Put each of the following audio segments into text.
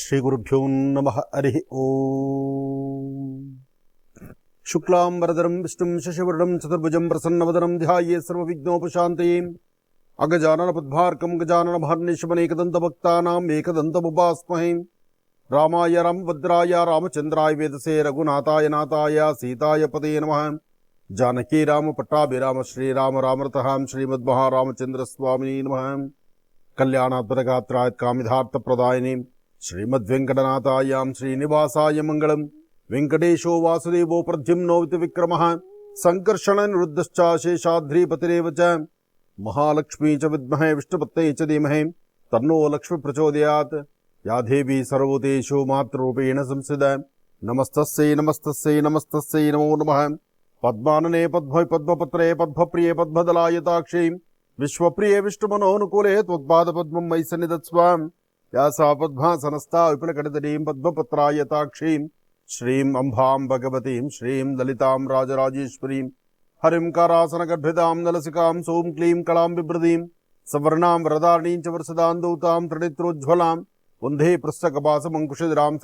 श्रीगुरुभ्यो नम, हरि ओ शुक्लां विष्णु विष्णुं चतुर्भुज प्रसन्न वदनम ध्याये सर्व विघ्नोपशा अगजानन सर्वविघ्नोपशान्तये अगजाननपद्भार्कं गजाननभार्निशमनेकदन्तभक्तानाम् एकदन्तमुपास्महे। रामाय भद्राय रामचन्द्राय, वेदसे, रघुनाथाय, नाथाय, सीताय पते नमः। जानकी राम रामपट्टाभिराम श्रीराम रामरतः श्रीमद्महारामचन्द्रस्वामिने नमः। कल्याणात्मदगात्राय कामिधार्थप्रदायिनी శ్రీమద్వెంకటనాథాయాం శ్రీనివాసాయ మంగళం వెంకటేశో వాసుదేవో ప్రద్యుమ్నోవితి విక్రమ సంకర్షణ నిరుద్ధశ్చ శేషాద్రిపతిరేవ చ మహాలక్ష్మీ చ విద్మహే విష్ణుపత్తయే చ ధీమహే తన్నో లక్ష్మి ప్రచోదయాత్ యా దేవీ సర్వతేషు మాతృరూపేణ సంసిద నమస్తస్సై నమస్తస్సై నమస్తస్సై నమో నమః పద్మాననే పద్మ పద్మపత్రే పద్మప్రియే పద్మదలాయతాక్షి విశ్వప్రియే విష్ణుమనోనుకూలే త్వత్పాదపద్మం మై సన్నిధత్స్వాం ಪದ್ಮಾಸನಸ್ಥಾ ವಿಪುಲಕಟಿತಡೀಂ ಪದ್ಮಪತ್ರಾಯತಾಕ್ಷೀಂ ಶ್ರೀಂ ಅಂಬಾಂ ಭಗವತೀಂ ಶ್ರೀಂ ಲಲಿತಾಂ ರಾಜರಾಜೇಶ್ವರೀಂ ಹರಿಂ ಕಾರಾಸನಗರ್ಭಿತಾಂ ನಲಸಿಕಾಂ ಸೋಂ ಕ್ಲೀಂ ಕಳಾಂ ಬಿಭ್ರದೀಂ ಸವರ್ಣಾಂ ವರದಾರಣೀಂ ಚ ವರ್ಷದಾಂದೌತಾಂ ತ್ರಿಣಿತ್ರೋಜ್ವಲಾಂ ವಂದೇ ಪೃಸ್ತಕಪಾಸಮಂಕುಶಿರಾಂ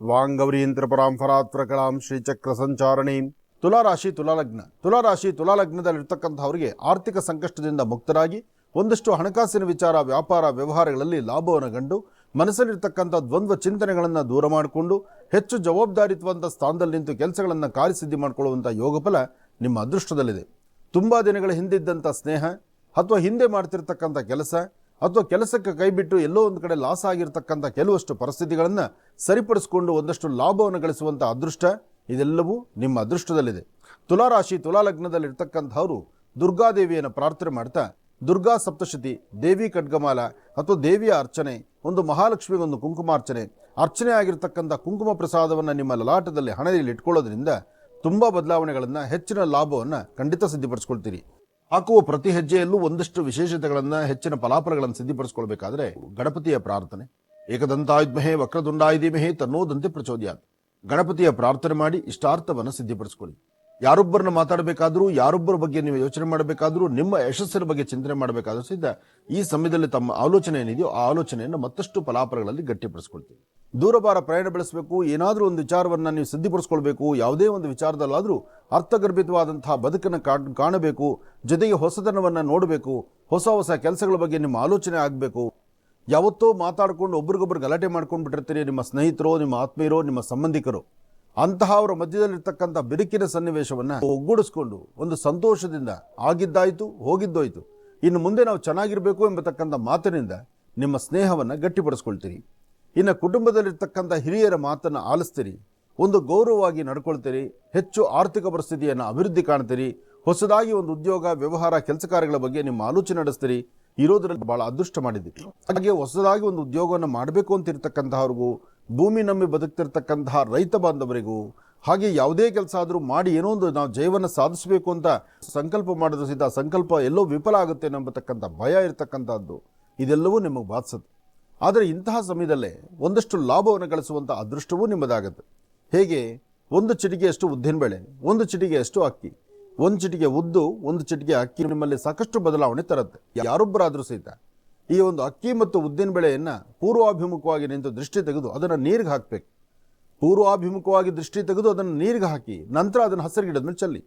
ವಾಂಗವರೀಂದ್ರಪರಾಂ ಫರಾತ್ಪ್ರಕಲಾಂ ಶ್ರೀಚಕ್ರ ಸಂಚಾರಣೀಂ ತುಲಾರಾಶಿ ತುಲಾಲಗ್ನ ತುಲಾರಾಶಿ ತುಲಾಲಗ್ನದಲ್ಲಿರ್ತಕ್ಕಂಥವರಿಗೆ ಆರ್ಥಿಕ ಸಂಕಷ್ಟದಿಂದ ಮುಕ್ತರಾಗಿ ಒಂದಷ್ಟು ಹಣಕಾಸಿನ ವಿಚಾರ, ವ್ಯಾಪಾರ ವ್ಯವಹಾರಗಳಲ್ಲಿ ಲಾಭವನ್ನು ಕಂಡು ಮನಸ್ಸಲ್ಲಿರ್ತಕ್ಕಂಥ ದ್ವಂದ್ವ ಚಿಂತನೆಗಳನ್ನು ದೂರ ಮಾಡಿಕೊಂಡು ಹೆಚ್ಚು ಜವಾಬ್ದಾರಿತ್ವಂತ ಸ್ಥಾನದಲ್ಲಿ ನಿಂತು ಕೆಲಸಗಳನ್ನು ಕಾರ್ಯಸಿದ್ಧಿ ಮಾಡಿಕೊಳ್ಳುವಂಥ ಯೋಗಫಲ ನಿಮ್ಮ ಅದೃಷ್ಟದಲ್ಲಿದೆ. ತುಂಬ ದಿನಗಳ ಹಿಂದಿದ್ದಂಥ ಸ್ನೇಹ ಅಥವಾ ಹಿಂದೆ ಮಾಡ್ತಿರ್ತಕ್ಕಂಥ ಕೆಲಸ ಅಥವಾ ಕೆಲಸಕ್ಕೆ ಕೈಬಿಟ್ಟು ಎಲ್ಲೋ ಒಂದು ಕಡೆ ಲಾಸ್ ಆಗಿರ್ತಕ್ಕಂಥ ಕೆಲವಷ್ಟು ಪರಿಸ್ಥಿತಿಗಳನ್ನು ಸರಿಪಡಿಸಿಕೊಂಡು ಒಂದಷ್ಟು ಲಾಭವನ್ನು ಗಳಿಸುವಂಥ ಅದೃಷ್ಟ ಇದೆಲ್ಲವೂ ನಿಮ್ಮ ಅದೃಷ್ಟದಲ್ಲಿದೆ. ತುಲಾರಾಶಿ, ತುಲಾಲಗ್ನದಲ್ಲಿರ್ತಕ್ಕಂಥವರು ದುರ್ಗಾದೇವಿಯನ್ನು ಪ್ರಾರ್ಥನೆ ಮಾಡ್ತಾ ದುರ್ಗಾ ಸಪ್ತಶತಿ, ದೇವಿ ಖಡ್ಗಮಾಲ ಅಥವಾ ದೇವಿಯ ಅರ್ಚನೆ, ಒಂದು ಮಹಾಲಕ್ಷ್ಮಿಗೊಂದು ಕುಂಕುಮಾರ್ಚನೆ. ಅರ್ಚನೆ ಆಗಿರತಕ್ಕಂಥ ಕುಂಕುಮ ಪ್ರಸಾದವನ್ನು ನಿಮ್ಮ ಲಲಾಟದಲ್ಲಿ ಹಣದಲ್ಲಿ ಇಟ್ಕೊಳ್ಳೋದ್ರಿಂದ ತುಂಬ ಬದಲಾವಣೆಗಳನ್ನು, ಹೆಚ್ಚಿನ ಲಾಭವನ್ನು ಖಂಡಿತ ಸಿದ್ಧಪಡಿಸ್ಕೊಳ್ತೀರಿ. ಹಾಕುವ ಪ್ರತಿ ಹೆಜ್ಜೆಯಲ್ಲೂ ಒಂದಷ್ಟು ವಿಶೇಷತೆಗಳನ್ನು, ಹೆಚ್ಚಿನ ಫಲಾಫಲಗಳನ್ನು ಸಿದ್ಧಪಡಿಸ್ಕೊಳ್ಬೇಕಾದ್ರೆ ಗಣಪತಿಯ ಪ್ರಾರ್ಥನೆ. ಏಕದಂತಾಯುದ್ಮಹೇ ವಕ್ರದುಂಡಾಯುಧಿಮಹೇ ತನ್ನೋದಂತೆ ಪ್ರಚೋದ್ಯಾತ್. ಗಣಪತಿಯ ಪ್ರಾರ್ಥನೆ ಮಾಡಿ ಇಷ್ಟಾರ್ಥವನ್ನು ಸಿದ್ಧಪಡಿಸ್ಕೊಳ್ಳಿ. ಯಾರೊಬ್ಬರನ್ನ ಮಾತಾಡಬೇಕಾದ್ರೂ, ಯಾರೊಬ್ಬರ ಬಗ್ಗೆ ನೀವು ಯೋಚನೆ ಮಾಡಬೇಕಾದ್ರೂ, ನಿಮ್ಮ ಯಶಸ್ಸಿನ ಬಗ್ಗೆ ಚಿಂತನೆ ಮಾಡಬೇಕಾದ್ರೂ ಸಿದ್ಧ ಈ ಸಮಯದಲ್ಲಿ ತಮ್ಮ ಆಲೋಚನೆ ಏನಿದೆಯೋ ಆ ಆಲೋಚನೆಯನ್ನು ಮತ್ತಷ್ಟು ಫಲಾಫಲಗಳಲ್ಲಿ ಗಟ್ಟಿಪಡಿಸ್ಕೊಳ್ತೀವಿ. ದೂರಭಾರ ಪ್ರಯಾಣ ಬೆಳೆಸಬೇಕು, ಏನಾದರೂ ಒಂದು ವಿಚಾರವನ್ನು ನೀವು ಸಿದ್ಧಿಪಡಿಸ್ಕೊಳ್ಬೇಕು, ಯಾವುದೇ ಒಂದು ವಿಚಾರದಲ್ಲಾದರೂ ಅರ್ಥಗರ್ಭಿತವಾದಂತಹ ಬದುಕನ್ನು ಕಾಣಬೇಕು, ಜೊತೆಗೆ ಹೊಸತನವನ್ನು ನೋಡಬೇಕು, ಹೊಸ ಹೊಸ ಕೆಲಸಗಳ ಬಗ್ಗೆ ನಿಮ್ಮ ಆಲೋಚನೆ ಆಗಬೇಕು. ಯಾವತ್ತೋ ಮಾತಾಡಿಕೊಂಡು ಒಬ್ರಿಗೊಬ್ರು ಗಲಾಟೆ ಮಾಡ್ಕೊಂಡು ಬಿಟ್ಟಿರ್ತೀರಿ ನಿಮ್ಮ ಸ್ನೇಹಿತರೋ, ನಿಮ್ಮ ಆತ್ಮೀಯರೋ, ನಿಮ್ಮ ಸಂಬಂಧಿಕರು. ಅಂತಹ ಅವರ ಮಧ್ಯದಲ್ಲಿರ್ತಕ್ಕಂಥ ಬಿರುಕಿನ ಸನ್ನಿವೇಶವನ್ನು ಒಗ್ಗೂಡಿಸ್ಕೊಂಡು ಒಂದು ಸಂತೋಷದಿಂದ ಆಗಿದ್ದಾಯಿತು, ಹೋಗಿದ್ದೋಯ್ತು. ಇನ್ನು ಮುಂದೆ ನಾವು ಚೆನ್ನಾಗಿರಬೇಕು ಎಂಬತಕ್ಕಂಥ ಮಾತಿನಿಂದ ನಿಮ್ಮ ಸ್ನೇಹವನ್ನು ಗಟ್ಟಿಪಡಿಸ್ಕೊಳ್ತೀರಿ. ಇನ್ನು ಕುಟುಂಬದಲ್ಲಿರ್ತಕ್ಕಂಥ ಹಿರಿಯರ ಮಾತನ್ನು ಆಲಿಸ್ತೀರಿ. ಒಂದು ಗೌರವವಾಗಿ ನಡ್ಕೊಳ್ತೀರಿ. ಹೆಚ್ಚು ಆರ್ಥಿಕ ಪರಿಸ್ಥಿತಿಯನ್ನು ಅಭಿವೃದ್ಧಿ ಕಾಣ್ತೀರಿ. ಹೊಸದಾಗಿ ಒಂದು ಉದ್ಯೋಗ, ವ್ಯವಹಾರ, ಕೆಲಸ ಕಾರ್ಯಗಳ ಬಗ್ಗೆ ನಿಮ್ಮ ಆಲೋಚನೆ ನಡೆಸ್ತೀರಿ. ಇರೋದ್ರಲ್ಲಿ ಬಹಳ ಅದೃಷ್ಟ ಮಾಡಿದ್ದೀರಿ. ಹಾಗೆ ಹೊಸದಾಗಿ ಒಂದು ಉದ್ಯೋಗವನ್ನು ಮಾಡಬೇಕು ಅಂತ ಇರ್ತಕ್ಕಂತಹವ್ರಿಗೂ ಭೂಮಿ ನಂಬಿ ಬದುಕ್ತಿರ್ತಕ್ಕಂತಹ ರೈತ ಬಾಂಧವರಿಗೂ ಹಾಗೆ ಯಾವುದೇ ಕೆಲಸ ಆದರೂ ಮಾಡಿ ಏನೋ ಒಂದು ನಾವು ಜೀವನ ಸಾಧಿಸಬೇಕು ಅಂತ ಸಂಕಲ್ಪ ಮಾಡಿದ್ರೆ ಸಹಿತ ಸಂಕಲ್ಪ ಎಲ್ಲೋ ವಿಫಲ ಆಗುತ್ತೆ ಎಂಬತಕ್ಕಂಥ ಭಯ ಇರತಕ್ಕಂಥದ್ದು. ಇದೆಲ್ಲವೂ ನಿಮಗೆ ಬಾಧಿಸುತ್ತೆ. ಆದರೆ ಇಂತಹ ಸಮಯದಲ್ಲೇ ಒಂದಷ್ಟು ಲಾಭವನ್ನು ಗಳಿಸುವಂಥ ಅದೃಷ್ಟವೂ ನಿಮ್ಮದಾಗುತ್ತೆ. ಹೇಗೆ? ಒಂದು ಚಿಟಿಕೆಯಷ್ಟು ಉದ್ದಿನಬೇಳೆ ಒಂದು ಚಿಟಿಕೆಯಷ್ಟು ಅಕ್ಕಿ. ಒಂದು ಚಿಟಿಕೆ ಉದ್ದು, ಒಂದು ಚಿಟಿಕೆ ಅಕ್ಕಿ ನಿಮ್ಮಲ್ಲಿ ಸಾಕಷ್ಟು ಬದಲಾವಣೆ ತರುತ್ತೆ. ಯಾರೊಬ್ಬರಾದರೂ ಸಹಿತ ಈ ಒಂದು ಅಕ್ಕಿ ಮತ್ತು ಉದ್ದಿನ ಬೆಳೆಯನ್ನು ಪೂರ್ವಾಭಿಮುಖವಾಗಿ ನಿಂತು ದೃಷ್ಟಿ ತೆಗೆದು ಅದನ್ನು ನೀರಿಗೆ ಹಾಕಬೇಕು. ಪೂರ್ವಾಭಿಮುಖವಾಗಿ ದೃಷ್ಟಿ ತೆಗೆದು ಅದನ್ನು ನೀರಿಗೆ ಹಾಕಿ ನಂತರ ಅದನ್ನು ಹಸಿರು ಗಿಡದ ಮೇಲೆ ಚೆಲ್ಲಿ.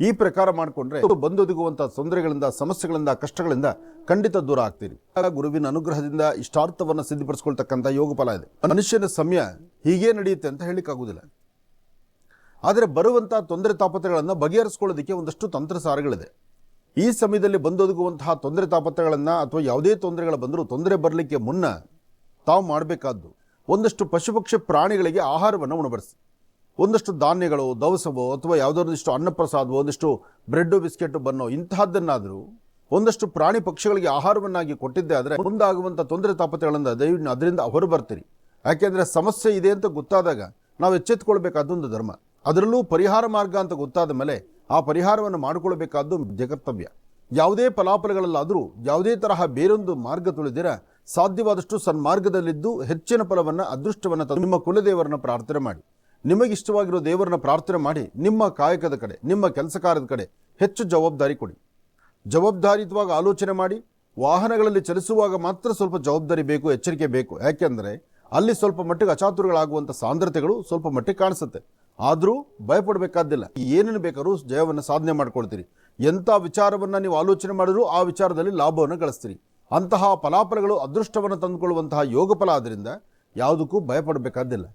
ಈ ಪ್ರಕಾರ ಮಾಡಿಕೊಂಡ್ರೆ ಬಂದೊದಗುವಂಥ ತೊಂದರೆಗಳಿಂದ, ಸಮಸ್ಯೆಗಳಿಂದ, ಕಷ್ಟಗಳಿಂದ ಖಂಡಿತ ದೂರ ಆಗ್ತೀರಿ. ಆಗ ಗುರುವಿನ ಅನುಗ್ರಹದಿಂದ ಇಷ್ಟಾರ್ಥವನ್ನು ಸಿದ್ಧಪಡಿಸ್ಕೊಳ್ತಕ್ಕಂಥ ಯೋಗ ಫಲ ಇದೆ. ಮನುಷ್ಯನ ಸಮಯ ಹೀಗೇ ನಡೆಯುತ್ತೆ ಅಂತ ಹೇಳಿಕ್ಕಾಗುವುದಿಲ್ಲ ಆದರೆ ಬರುವಂತಹ ತೊಂದರೆ ತಾಪತ್ರಗಳನ್ನು ಬಗೆಹರಿಸ್ಕೊಳ್ಳೋದಕ್ಕೆ ಒಂದಷ್ಟು ತಂತ್ರಸಾರಗಳಿದೆ. ಈ ಸಮಯದಲ್ಲಿ ಬಂದೊದಗುವಂತಹ ತೊಂದರೆ ತಾಪತ್ರಗಳನ್ನು ಅಥವಾ ಯಾವುದೇ ತೊಂದರೆಗಳು ಬಂದರೂ ತೊಂದರೆ ಬರಲಿಕ್ಕೆ ಮುನ್ನ ತಾವು ಮಾಡಬೇಕಾದ್ದು ಒಂದಷ್ಟು ಪಶುಪಕ್ಷಿ ಪ್ರಾಣಿಗಳಿಗೆ ಆಹಾರವನ್ನು ಉಣಬಡಿಸಿ ಒಂದಷ್ಟು ಧಾನ್ಯಗಳು, ದವಸವೋ ಅಥವಾ ಯಾವುದೊಂದಿಷ್ಟು ಅನ್ನಪ್ರಸಾದವೋ, ಒಂದಿಷ್ಟು ಬ್ರೆಡ್ಡು ಬಿಸ್ಕೆಟ್ ಬನ್ನೋ ಇಂತಹದ್ದನ್ನಾದರೂ ಒಂದಷ್ಟು ಪ್ರಾಣಿ ಪಕ್ಷಿಗಳಿಗೆ ಆಹಾರವನ್ನಾಗಿ ಕೊಟ್ಟಿದ್ದೆ ಆದರೆ ಮುಂದಾಗುವಂಥ ತೊಂದರೆ ತಾಪತ್ರಗಳಿಂದ ದಯವಿಟ್ಟು ಅದರಿಂದ ಹೊರ ಬರ್ತೀರಿ. ಯಾಕೆಂದರೆ ಸಮಸ್ಯೆ ಇದೆ ಅಂತ ಗೊತ್ತಾದಾಗ ನಾವು ಎಚ್ಚೆತ್ತುಕೊಳ್ಬೇಕಾದೊಂದು ಧರ್ಮ. ಅದರಲ್ಲೂ ಪರಿಹಾರ ಮಾರ್ಗ ಅಂತ ಗೊತ್ತಾದ ಮೇಲೆ ಆ ಪರಿಹಾರವನ್ನು ಮಾಡಿಕೊಳ್ಬೇಕಾದ್ದು ಜಗತ್ತವ್ಯ ಯಾವುದೇ ಫಲಾಫಲಗಳಲ್ಲಾದರೂ ಯಾವುದೇ ತರಹ ಬೇರೊಂದು ಮಾರ್ಗ ತುಳಿದಿರ ಸಾಧ್ಯವಾದಷ್ಟು ಸನ್ಮಾರ್ಗದಲ್ಲಿದ್ದು ಹೆಚ್ಚಿನ ಫಲವನ್ನು, ಅದೃಷ್ಟವನ್ನು ತಂದು ನಿಮ್ಮ ಕುಲದೇವರನ್ನ ಪ್ರಾರ್ಥನೆ ಮಾಡಿ. ನಿಮಗಿಷ್ಟವಾಗಿರೋ ದೇವರನ್ನ ಪ್ರಾರ್ಥನೆ ಮಾಡಿ, ನಿಮ್ಮ ಕಾಯಕದ ಕಡೆ, ನಿಮ್ಮ ಕೆಲಸ ಕಾರ್ಯದ ಕಡೆ ಹೆಚ್ಚು ಜವಾಬ್ದಾರಿ ಕೊಡಿ. ಜವಾಬ್ದಾರಿಯುತವಾಗಿ ಆಲೋಚನೆ ಮಾಡಿ, ವಾಹನಗಳಲ್ಲಿ ಚಲಿಸುವಾಗ ಮಾತ್ರ ಸ್ವಲ್ಪ ಜವಾಬ್ದಾರಿ ಬೇಕು, ಎಚ್ಚರಿಕೆ ಬೇಕು. ಯಾಕೆಂದರೆ ಅಲ್ಲಿ ಸ್ವಲ್ಪ ಮಟ್ಟಿಗೆ ಅಚಾತುರಗಳಾಗುವಂಥ ಸಾಂದ್ರತೆಗಳು ಸ್ವಲ್ಪ ಮಟ್ಟಿಗೆ ಕಾಣಿಸುತ್ತೆ. ಆದರೂ ಭಯಪಡಬೇಕಾದಿಲ್ಲ ಏನೇನು ಬೇಕಾದ್ರೂ ಜಯವನ್ನು ಸಾಧನೆ ಮಾಡ್ಕೊಳ್ತೀರಿ. ಎಂಥ ವಿಚಾರವನ್ನು ನೀವು ಆಲೋಚನೆ ಮಾಡಿದ್ರೂ ಆ ವಿಚಾರದಲ್ಲಿ ಲಾಭವನ್ನು ಗಳಿಸ್ತೀರಿ. ಅಂತಹ ಫಲಾಫಲಗಳು ಅದೃಷ್ಟವನ್ನು ತಂದುಕೊಳ್ಳುವಂತಹ ಯೋಗ ಫಲ ಆದ್ದರಿಂದ ಯಾವುದಕ್ಕೂ ಭಯಪಡಬೇಕಾದಿಲ್ಲ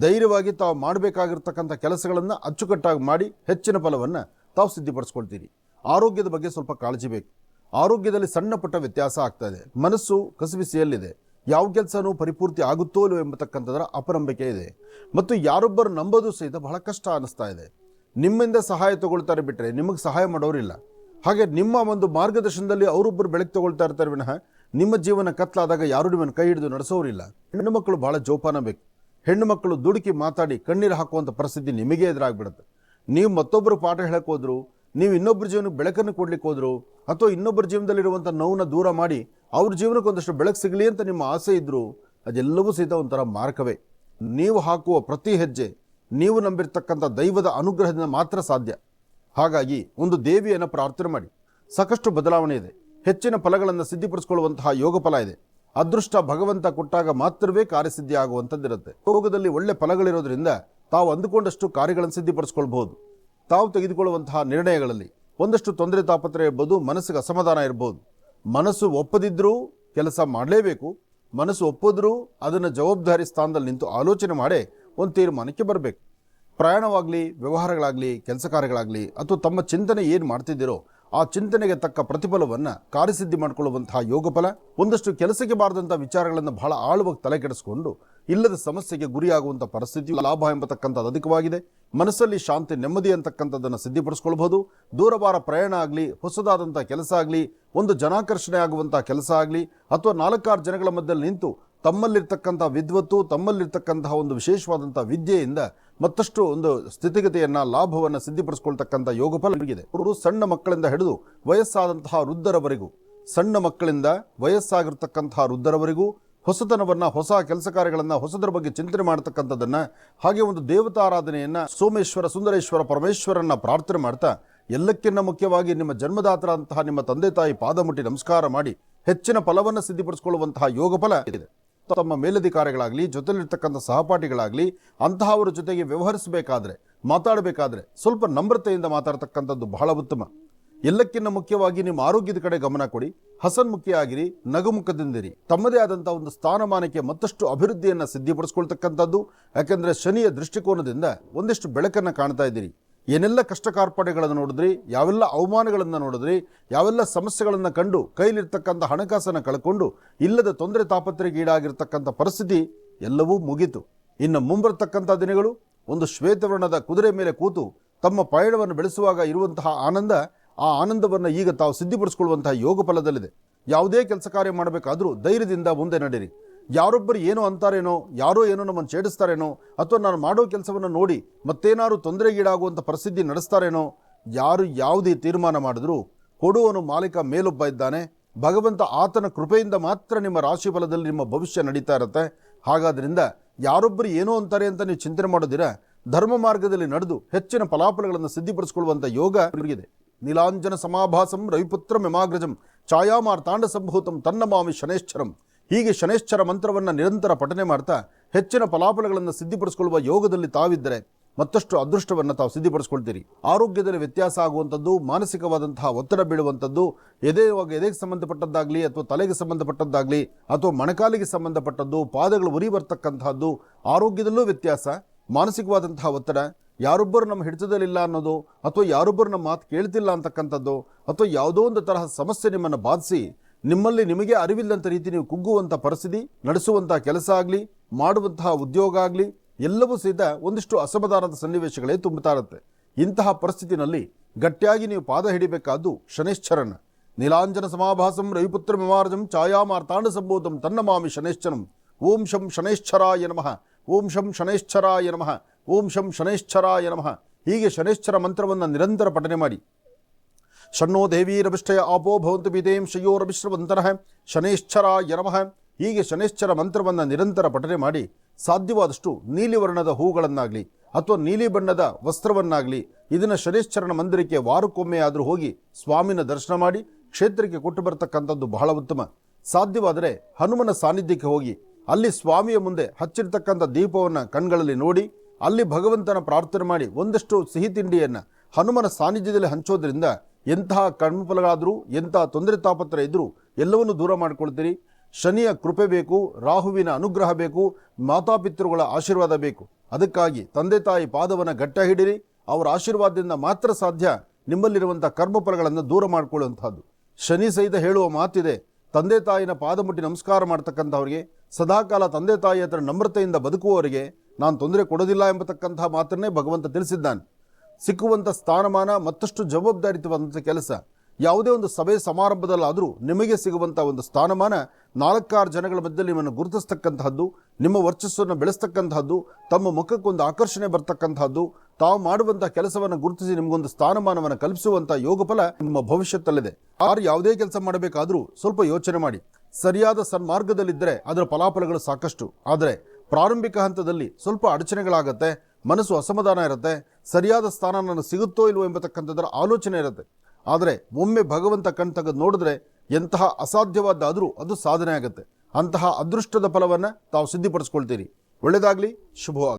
ಧೈರ್ಯವಾಗಿ ತಾವು ಮಾಡಬೇಕಾಗಿರ್ತಕ್ಕಂಥ ಕೆಲಸಗಳನ್ನು ಅಚ್ಚುಕಟ್ಟಾಗಿ ಮಾಡಿ ಹೆಚ್ಚಿನ ಫಲವನ್ನು ತಾವು ಸಿದ್ಧಿಪಡಿಸ್ಕೊಳ್ತೀರಿ. ಆರೋಗ್ಯದ ಬಗ್ಗೆ ಸ್ವಲ್ಪ ಕಾಳಜಿ ಬೇಕು. ಆರೋಗ್ಯದಲ್ಲಿ ಸಣ್ಣ ಪುಟ್ಟ ವ್ಯತ್ಯಾಸ ಆಗ್ತಾ ಇದೆ. ಮನಸ್ಸು ಕಸಿಬಿಸಿಯಲ್ಲಿದೆ ಯಾವ ಕೆಲಸನೂ ಪರಿಪೂರ್ತಿ ಆಗುತ್ತೋ ಇಲ್ಲವೋ ಎಂಬತಕ್ಕಂಥದ್ರ ಅಪನಂಬಿಕೆ ಇದೆ. ಮತ್ತು ಯಾರೊಬ್ಬರು ನಂಬೋದು ಸಹಿತ ಬಹಳ ಕಷ್ಟ ಅನ್ನಿಸ್ತಾ ಇದೆ. ನಿಮ್ಮಿಂದ ಸಹಾಯ ತಗೊಳ್ತಾರೆ ಬಿಟ್ಟರೆ ನಿಮಗೆ ಸಹಾಯ ಮಾಡೋರಿಲ್ಲ. ಹಾಗೆ ನಿಮ್ಮ ಒಂದು ಮಾರ್ಗದರ್ಶನದಲ್ಲಿ ಅವರೊಬ್ಬರು ಬೆಳಕು ತಗೊಳ್ತಾ ಇರ್ತಾರೆ ವಿನಃ ನಿಮ್ಮ ಜೀವನ ಕತ್ಲಾದಾಗ ಯಾರು ನಿಮ್ಮನ್ನು ಕೈ ಹಿಡಿದು ನಡೆಸೋರಿಲ್ಲ. ಹೆಣ್ಣು ಮಕ್ಕಳು ಬಹಳ ಜೋಪಾನ ಬೇಕು. ಹೆಣ್ಣು ಮಕ್ಕಳು ದುಡುಕಿ ಮಾತಾಡಿ ಕಣ್ಣೀರು ಹಾಕುವಂಥ ಪರಿಸ್ಥಿತಿ ನಿಮಗೆ ಎದುರಾಗ್ಬಿಡುತ್ತೆ. ನೀವು ಮತ್ತೊಬ್ಬರು ಪಾಠ ಹೇಳಕ್ಕೆ ಹೋದ್ರು ನೀವು ಇನ್ನೊಬ್ಬರ ಜೀವನಕ್ಕೆ ಬೆಳಕನ್ನು ಕೊಡ್ಲಿಕ್ಕೆ ಹೋದ್ರು ಅಥವಾ ಇನ್ನೊಬ್ಬರ ಜೀವನದಲ್ಲಿರುವಂಥ ನೋವನ್ನ ದೂರ ಮಾಡಿ ಅವ್ರ ಜೀವನಕ್ಕೆ ಒಂದಷ್ಟು ಬೆಳಕು ಸಿಗಲಿ ಅಂತ ನಿಮ್ಮ ಆಸೆ ಇದ್ದರೂ ಅದೆಲ್ಲವೂ ಸಹಿತ ಒಂಥರ ಮಾರ್ಕವೇ ನೀವು ಹಾಕುವ ಪ್ರತಿ ಹೆಜ್ಜೆ, ನೀವು ನಂಬಿರ್ತಕ್ಕಂಥ ದೈವದ ಅನುಗ್ರಹದಿಂದ ಮಾತ್ರ ಸಾಧ್ಯ. ಹಾಗಾಗಿ ಒಂದು ದೇವಿಯನ್ನು ಪ್ರಾರ್ಥನೆ ಮಾಡಿ. ಸಾಕಷ್ಟು ಬದಲಾವಣೆ ಇದೆ. ಹೆಚ್ಚಿನ ಫಲಗಳನ್ನು ಸಿದ್ಧಿಪಡಿಸಿಕೊಳ್ಳುವಂತಹ ಯೋಗ ಫಲ ಇದೆ. ಅದೃಷ್ಟ ಭಗವಂತ ಕೊಟ್ಟಾಗ ಮಾತ್ರವೇ ಕಾರ್ಯಸಿದ್ಧಿ ಆಗುವಂಥದ್ದಿರುತ್ತೆ ಯೋಗದಲ್ಲಿ ಒಳ್ಳೆ ಫಲಗಳಿರೋದ್ರಿಂದ ತಾವು ಅಂದುಕೊಂಡಷ್ಟು ಕಾರ್ಯಗಳನ್ನು ಸಿದ್ಧಿಪಡಿಸ್ಕೊಳ್ಬಹುದು. ತಾವು ತೆಗೆದುಕೊಳ್ಳುವಂತಹ ನಿರ್ಣಯಗಳಲ್ಲಿ ಒಂದಷ್ಟು ತೊಂದರೆ ತಾಪತ್ರೆ ಇರ್ಬೋದು ಮನಸ್ಸಿಗೆ ಅಸಮಾಧಾನ ಇರ್ಬೋದು ಮನಸ್ಸು ಒಪ್ಪದಿದ್ದರೂ ಕೆಲಸ ಮಾಡಲೇಬೇಕು. ಮನಸ್ಸು ಒಪ್ಪಿದ್ರೂ ಅದನ್ನು ಜವಾಬ್ದಾರಿ ಸ್ಥಾನದಲ್ಲಿ ನಿಂತು ಆಲೋಚನೆ ಮಾಡೇ ಒಂದು ತೀರ್ಮಾನಕ್ಕೆ ಬರಬೇಕು. ಪ್ರಯಾಣವಾಗಲಿ, ವ್ಯವಹಾರಗಳಾಗಲಿ, ಕೆಲಸ ಕಾರ್ಯಗಳಾಗಲಿ ಅಥವಾ ತಮ್ಮ ಚಿಂತನೆ ಏನು ಮಾಡ್ತಿದ್ದೀರೋ ಆ ಚಿಂತನೆಗೆ ತಕ್ಕ ಪ್ರತಿಫಲವನ್ನು ಕಾರ್ಯಸಿದ್ಧಿ ಮಾಡಿಕೊಳ್ಳುವಂತಹ ಯೋಗ ಫಲ ಒಂದಷ್ಟು ಕೆಲಸಕ್ಕೆ ಬಾರದಂಥ ವಿಚಾರಗಳನ್ನು ಬಹಳ ಆಳವಾಗಿ ತಲೆ ಕೆಡಿಸಿಕೊಂಡು ಇಲ್ಲದ ಸಮಸ್ಯೆಗೆ ಗುರಿಯಾಗುವಂಥ ಪರಿಸ್ಥಿತಿ ಲಾಭ ಎಂಬತಕ್ಕಂಥದ್ದು ಅಧಿಕವಾಗಿದೆ. ಮನಸ್ಸಲ್ಲಿ ಶಾಂತಿ, ನೆಮ್ಮದಿ ಅಂತಕ್ಕಂಥದ್ದನ್ನು ಸಿದ್ಧಿಪಡಿಸ್ಕೊಳ್ಬಹುದು. ದೂರವಾರ ಪ್ರಯಾಣ ಆಗಲಿ ಹೊಸದಾದಂಥ ಕೆಲಸ ಆಗಲಿ, ಒಂದು ಜನಾಕರ್ಷಣೆ ಆಗುವಂಥ ಕೆಲಸ ಆಗಲಿ, ಅಥವಾ ನಾಲ್ಕಾರು ಜನಗಳ ಮಧ್ಯದಲ್ಲಿ ನಿಂತು ತಮ್ಮಲ್ಲಿರ್ತಕ್ಕಂಥ ವಿದ್ವತ್ತು, ತಮ್ಮಲ್ಲಿರ್ತಕ್ಕಂತಹ ಒಂದು ವಿಶೇಷವಾದಂಥ ವಿದ್ಯೆಯಿಂದ ಮತ್ತಷ್ಟು ಒಂದು ಸ್ಥಿತಿಗತಿಯನ್ನ, ಲಾಭವನ್ನು ಸಿದ್ಧಿಪಡಿಸ್ಕೊಳ್ತಕ್ಕಂಥ ಯೋಗ ಫಲ ಇದೆ ಅವರು ಸಣ್ಣ ಮಕ್ಕಳಿಂದ ಹಿಡಿದು ವಯಸ್ಸಾದಂತಹ ವೃದ್ಧರವರೆಗೂ, ಸಣ್ಣ ಮಕ್ಕಳಿಂದ ವಯಸ್ಸಾಗಿರ್ತಕ್ಕಂತಹ ವೃದ್ಧರವರೆಗೂ ಹೊಸತನವನ್ನ, ಹೊಸ ಕೆಲಸ ಕಾರ್ಯಗಳನ್ನು, ಹೊಸದರ ಬಗ್ಗೆ ಚಿಂತನೆ ಮಾಡತಕ್ಕಂಥದ್ದನ್ನು, ಹಾಗೆ ಒಂದು ದೇವತಾರಾಧನೆಯನ್ನು, ಸೋಮೇಶ್ವರ, ಸುಂದರೇಶ್ವರ, ಪರಮೇಶ್ವರನ್ನ ಪ್ರಾರ್ಥನೆ ಮಾಡ್ತಾ ಎಲ್ಲಕ್ಕಿಂತ ಮುಖ್ಯವಾಗಿ ನಿಮ್ಮ ಜನ್ಮದಾತರಂತಹ ನಿಮ್ಮ ತಂದೆ ತಾಯಿ ಪಾದ ಮುಟ್ಟಿ ನಮಸ್ಕಾರ ಮಾಡಿ, ಹೆಚ್ಚಿನ ಫಲವನ್ನು ಸಿದ್ಧಿಪಡಿಸಿಕೊಳ್ಳುವಂತಹ ಯೋಗ ಫಲ ಇದೆ. ತಮ್ಮ ಮೇಲಧಿಕಾರಿಗಳಾಗಲಿ, ಜೊತೆಲಿರ್ತಕ್ಕಂಥ ಸಹಪಾಠಿಗಳಾಗಲಿ, ಅಂತಹವರ ಜೊತೆಗೆ ವ್ಯವಹರಿಸಬೇಕಾದ್ರೆ, ಮಾತಾಡಬೇಕಾದ್ರೆ ಸ್ವಲ್ಪ ನಮ್ರತೆಯಿಂದ ಮಾತಾಡ್ತಕ್ಕಂಥದ್ದು ಬಹಳ ಉತ್ತಮ. ಎಲ್ಲಕ್ಕಿಂತ ಮುಖ್ಯವಾಗಿ ನಿಮ್ಮ ಆರೋಗ್ಯದ ಕಡೆ ಗಮನ ಕೊಡಿ. ಹಸನ್ಮುಖಿಯಾಗಿರಿ ನಗುಮುಖದಿಂದಿರಿ ತಮ್ಮದೇ ಆದಂಥ ಒಂದು ಸ್ಥಾನಮಾನಕ್ಕೆ ಮತ್ತಷ್ಟು ಅಭಿವೃದ್ಧಿಯನ್ನು ಸಿದ್ಧಿಪಡಿಸ್ಕೊಳ್ತಕ್ಕಂಥದ್ದು, ಯಾಕೆಂದ್ರೆ ಶನಿಯ ದೃಷ್ಟಿಕೋನದಿಂದ ಒಂದಿಷ್ಟು ಬೆಳಕನ್ನು ಕಾಣ್ತಾ ಇದ್ದೀರಿ. ಏನೆಲ್ಲ ಕಷ್ಟ ಕಾರ್ಪಣ್ಯಗಳನ್ನು ನೋಡಿದ್ರಿ, ಯಾವೆಲ್ಲ ಅವಮಾನಗಳನ್ನು ನೋಡಿದ್ರಿ, ಯಾವೆಲ್ಲ ಸಮಸ್ಯೆಗಳನ್ನು ಕಂಡು ಕೈಲಿರ್ತಕ್ಕಂಥ ಹಣಕಾಸನ್ನು ಕಳ್ಕೊಂಡು ಇಲ್ಲದ ತೊಂದರೆ ತಾಪತ್ರೆಗೀಡಾಗಿರ್ತಕ್ಕಂಥ ಪರಿಸ್ಥಿತಿ ಎಲ್ಲವೂ ಮುಗೀತು. ಇನ್ನು ಮುಂಬರತಕ್ಕಂಥ ದಿನಗಳು, ಒಂದು ಶ್ವೇತವರ್ಣದ ಕುದುರೆ ಮೇಲೆ ಕೂತು ತಮ್ಮ ಪಯಣವನ್ನು ಬೆಳೆಸುವಾಗ ಇರುವಂತಹ ಆನಂದ ಆ ಆನಂದವನ್ನು ಈಗ ತಾವು ಸಿದ್ಧಿಪಡಿಸಿಕೊಳ್ಳುವಂತಹ ಯೋಗ ಫಲದಲ್ಲಿದೆ. ಯಾವುದೇ ಕೆಲಸ ಕಾರ್ಯ ಮಾಡಬೇಕಾದರೂ ಧೈರ್ಯದಿಂದ ಮುಂದೆ ನಡೀರಿ ಯಾರೊಬ್ಬರು ಏನೋ ಅಂತಾರೇನೋ, ಯಾರೋ ಏನೋ ನಮ್ಮನ್ನು ಛೇಡಿಸ್ತಾರೇನೋ, ಅಥವಾ ನಾನು ಮಾಡೋ ಕೆಲಸವನ್ನು ನೋಡಿ ಮತ್ತೇನಾದ್ರು ತೊಂದರೆಗೀಡಾಗುವಂಥ ಪರಿಸ್ಥಿತಿ ನಡೆಸ್ತಾರೇನೋ, ಯಾರು ಯಾವುದೇ ತೀರ್ಮಾನ ಮಾಡಿದ್ರೂ ಕೊಡುವನು ಮಾಲೀಕ ಮೇಲೊಬ್ಬ ಇದ್ದಾನೆ. ಭಗವಂತ ಆತನ ಕೃಪೆಯಿಂದ ಮಾತ್ರ ನಿಮ್ಮ ರಾಶಿ ಫಲದಲ್ಲಿ ನಿಮ್ಮ ಭವಿಷ್ಯ ನಡೀತಾ ಇರುತ್ತೆ. ಹಾಗಾದ್ರಿಂದ ಯಾರೊಬ್ಬರು ಏನೋ ಅಂತಾರೆ ಅಂತ ನೀವು ಚಿಂತನೆ ಮಾಡೋದಿರ ಧರ್ಮ ಮಾರ್ಗದಲ್ಲಿ ನಡೆದು ಹೆಚ್ಚಿನ ಫಲಾಫಲಗಳನ್ನು ಸಿದ್ಧಿಪಡಿಸಿಕೊಳ್ಳುವಂಥ ಯೋಗ ಇದೆ ನೀಲಾಂಜನ ಸಮಾಭಾಸಂ ರವಿಪುತ್ರ ಮೆಮಾಗ್ರಜಂ ಛಾಯಾಮಾರ್ತಾಂಡ ಸಂಭೂತಂ ತನ್ನ ಮಾಮಿ ಶನೇಶ್ವರಂ. ಹೀಗೆ ಶನೇಶ್ವರ ಮಂತ್ರವನ್ನು ನಿರಂತರ ಪಠನೆ ಮಾಡ್ತಾ ಹೆಚ್ಚಿನ ಫಲಾಫಲಗಳನ್ನು ಸಿದ್ಧಿಪಡಿಸಿಕೊಳ್ಳುವ ಯೋಗದಲ್ಲಿ ತಾವಿದ್ದರೆ ಮತ್ತಷ್ಟು ಅದೃಷ್ಟವನ್ನು ತಾವು ಸಿದ್ಧಿಪಡಿಸ್ಕೊಳ್ತೀರಿ. ಆರೋಗ್ಯದಲ್ಲಿ ವ್ಯತ್ಯಾಸ ಆಗುವಂಥದ್ದು, ಮಾನಸಿಕವಾದಂತಹ ಒತ್ತಡ ಬೀಳುವಂಥದ್ದು, ಎದೆ ಎದೆಗೆ ಸಂಬಂಧಪಟ್ಟದ್ದಾಗಲಿ ಅಥವಾ ತಲೆಗೆ ಸಂಬಂಧಪಟ್ಟದ್ದಾಗಲಿ ಅಥವಾ ಮೊಣಕಾಲಿಗೆ ಸಂಬಂಧಪಟ್ಟದ್ದು, ಪಾದಗಳು ಉರಿ ಬರ್ತಕ್ಕಂತಹದ್ದು ಆರೋಗ್ಯದಲ್ಲೂ ವ್ಯತ್ಯಾಸ. ಮಾನಸಿಕವಾದಂತಹ ಒತ್ತಡ, ಯಾರೊಬ್ಬರು ನಮ್ಮ ಹಿಡಿತದಲ್ಲಿಲ್ಲ ಅನ್ನೋದು, ಅಥವಾ ಯಾರೊಬ್ಬರು ನಮ್ಮ ಮಾತು ಕೇಳ್ತಿಲ್ಲ ಅಂತಕ್ಕಂಥದ್ದು, ಅಥವಾ ಯಾವುದೋ ಒಂದು ತರಹ ಸಮಸ್ಯೆ ನಿಮ್ಮನ್ನು ಬಾಧಿಸಿ, ನಿಮ್ಮಲ್ಲಿ ನಿಮಗೆ ಅರಿವಿಲ್ಲದಂಥ ರೀತಿ ನೀವು ಕುಗ್ಗುವಂಥ ಪರಿಸ್ಥಿತಿ ನಡೆಸುವಂಥ ಕೆಲಸ ಆಗಲಿ, ಮಾಡುವಂತಹ ಉದ್ಯೋಗ ಆಗಲಿ, ಎಲ್ಲವೂ ಸಹಿತ ಒಂದಿಷ್ಟು ಅಸಮಾಧಾನದ ಸನ್ನಿವೇಶಗಳೇ ತುಂಬುತ್ತಾ ಇರುತ್ತೆ. ಇಂತಹ ಪರಿಸ್ಥಿತಿನಲ್ಲಿ ಗಟ್ಟಿಯಾಗಿ ನೀವು ಪಾದ ಹಿಡಿಬೇಕಾದ್ದು ಶನೇಶ್ವರನ ನೀಲಾಂಜನ ಸಮಾಭಾಸಂ ರವಿಪುತ್ರ ಮಿಮಾರ್ಜಂ ಛಾಯಾಮಾರ್ತಾಂಡ ಸಂಬೋಧಂ ತನ್ನ ಮಾಮಿ ಶನೇಶ್ಚರಂ. ಓಂ ಶಂ ಶನೇಶ್ಚರಾಯ ನಮಃ. ಓಂ ಶಂ ಶನೇಶ್ವರಾಯ ನಮಃ. ಓಂ ಶಂ ಶನೇಶ್ವರಾಯ ನಮಃ. ಹೀಗೆ ಶನೈಶ್ಚರ ಮಂತ್ರವನ್ನು ನಿರಂತರ ಪಠನೆ ಮಾಡಿ. ಶನ್ನೋ ದೇವೀರಭಿಷ್ಠಯ ಆಪೋ ಭವಂತು ಬಿದೇಂ ಶಯೋರಭಿಶ್ರವಂತನಃ ಶನೈಶ್ಚರಾಯ ನಮಃ. ಹೀಗೆ ಶನೈಶ್ಚರ ಮಂತ್ರವನ್ನು ನಿರಂತರ ಪಠನೆ ಮಾಡಿ ಸಾಧ್ಯವಾದಷ್ಟು ನೀಲಿ ವರ್ಣದ ಹೂಗಳನ್ನಾಗಲಿ ಅಥವಾ ನೀಲಿ ಬಣ್ಣದ ವಸ್ತ್ರವನ್ನಾಗಲಿ ಇದನ್ನು ಶನೇಶ್ವರನ ಮಂದಿರಕ್ಕೆ ವಾರಕ್ಕೊಮ್ಮೆ ಆದರೂ ಹೋಗಿ ಸ್ವಾಮಿನ ದರ್ಶನ ಮಾಡಿ ಕ್ಷೇತ್ರಕ್ಕೆ ಕೊಟ್ಟು ಬರತಕ್ಕಂಥದ್ದು ಬಹಳ ಉತ್ತಮ. ಸಾಧ್ಯವಾದರೆ ಹನುಮನ ಸಾನ್ನಿಧ್ಯಕ್ಕೆ ಹೋಗಿ ಅಲ್ಲಿ ಸ್ವಾಮಿಯ ಮುಂದೆ ಹಚ್ಚಿರ್ತಕ್ಕಂಥ ದೀಪವನ್ನು ಕಣ್ಗಳಲ್ಲಿ ನೋಡಿ, ಅಲ್ಲಿ ಭಗವಂತನ ಪ್ರಾರ್ಥನೆ ಮಾಡಿ ಒಂದಷ್ಟು ಸಿಹಿ ತಿಂಡಿಯನ್ನು ಹನುಮನ ಸಾನ್ನಿಧ್ಯದಲ್ಲಿ ಹಂಚೋದ್ರಿಂದ ಎಂತಹ ಕಣ್ಮಫಲಗಳಾದರೂ ಎಂತಹ ತೊಂದರೆ ತಾಪತ್ರ ಇದ್ದರೂ ಎಲ್ಲವನ್ನು ದೂರ ಮಾಡ್ಕೊಳ್ತೀರಿ. ಶನಿಯ ಕೃಪೆ ಬೇಕು, ರಾಹುವಿನ ಅನುಗ್ರಹ ಬೇಕು, ಮಾತಾಪಿತೃಗಳ ಆಶೀರ್ವಾದ ಬೇಕು. ಅದಕ್ಕಾಗಿ ತಂದೆ ತಾಯಿ ಪಾದವನ್ನು ಗಟ್ಟ ಹಿಡಿರಿ ಅವರ ಆಶೀರ್ವಾದದಿಂದ ಮಾತ್ರ ಸಾಧ್ಯ ನಿಮ್ಮಲ್ಲಿರುವಂಥ ಕರ್ಮಫಲಗಳನ್ನು ದೂರ ಮಾಡಿಕೊಳ್ಳುವಂತಹದ್ದು. ಶನಿ ಸಹಿತ ಹೇಳುವ ಮಾತಿದೆ ತಂದೆ ತಾಯಿನ ಪಾದ ಮುಟ್ಟಿ ನಮಸ್ಕಾರ ಮಾಡ್ತಕ್ಕಂಥವ್ರಿಗೆ, ಸದಾಕಾಲ ತಂದೆ ತಾಯಿ ಹತ್ರ ನಮ್ರತೆಯಿಂದ ಬದುಕುವವರಿಗೆ ನಾನು ತೊಂದರೆ ಕೊಡೋದಿಲ್ಲ ಎಂಬತಕ್ಕಂಥ ಮಾತನ್ನೇ ಭಗವಂತ ತಿಳಿಸಿದ್ದಾನೆ. ಸಿಕ್ಕುವಂಥ ಸ್ಥಾನಮಾನ ಮತ್ತಷ್ಟು ಜವಾಬ್ದಾರಿತವಾದಂಥ ಕೆಲಸ. ಯಾವುದೇ ಒಂದು ಸಭೆ ಸಮಾರಂಭದಲ್ಲಾದರೂ ನಿಮಗೆ ಸಿಗುವಂಥ ಒಂದು ಸ್ಥಾನಮಾನ ನಾಲ್ಕಾರು ಜನಗಳ ಮಧ್ಯದಲ್ಲಿ ನಿಮ್ಮನ್ನು ಗುರುತಿಸ್ತಕ್ಕಂತಹದ್ದು, ನಿಮ್ಮ ವರ್ಚಸ್ಸನ್ನು ಬೆಳೆಸ್ತಕ್ಕಂತಹದ್ದು, ತಮ್ಮ ಮುಖಕ್ಕೊಂದು ಆಕರ್ಷಣೆ ಬರ್ತಕ್ಕಂತಹದ್ದು ತಾವು ಮಾಡುವಂಥ ಕೆಲಸವನ್ನು ಗುರುತಿಸಿ ನಿಮಗೊಂದು ಸ್ಥಾನಮಾನವನ್ನು ಕಲ್ಪಿಸುವಂಥ ಯೋಗಫಲ ನಿಮ್ಮ ಭವಿಷ್ಯದಲ್ಲಿದೆ ಯಾರು ಯಾವುದೇ ಕೆಲಸ ಮಾಡಬೇಕಾದರೂ ಸ್ವಲ್ಪ ಯೋಚನೆ ಮಾಡಿ. ಸರಿಯಾದ ಸನ್ಮಾರ್ಗದಲ್ಲಿದ್ದರೆ ಅದರ ಫಲಾಫಲಗಳು ಸಾಕಷ್ಟು. ಆದರೆ ಪ್ರಾರಂಭಿಕ ಹಂತದಲ್ಲಿ ಸ್ವಲ್ಪ ಅಡಚಣೆಗಳಾಗತ್ತೆ, ಮನಸ್ಸು ಅಸಮಾಧಾನ ಇರುತ್ತೆ, ಸರಿಯಾದ ಸ್ಥಾನ ನನಗೆ ಸಿಗುತ್ತೋ ಇಲ್ವೋ ಎಂಬತಕ್ಕಂಥದ್ದರ ಆಲೋಚನೆ ಇರುತ್ತೆ. ಆದರೆ ಒಮ್ಮೆ ಭಗವಂತ ಕಣ್ ತೆಗೆದು ನೋಡಿದ್ರೆ ಎಂತಹ ಅಸಾಧ್ಯವಾದ್ದಾದರೂ ಅದು ಸಾಧನೆ ಆಗುತ್ತೆ. ಅಂತಹ ಅದೃಷ್ಟದ ಫಲವನ್ನು ತಾವು ಸಿದ್ಧಿಪಡಿಸ್ಕೊಳ್ತೀರಿ. ಒಳ್ಳೆಯದಾಗಲಿ ಶುಭವಾಗಿ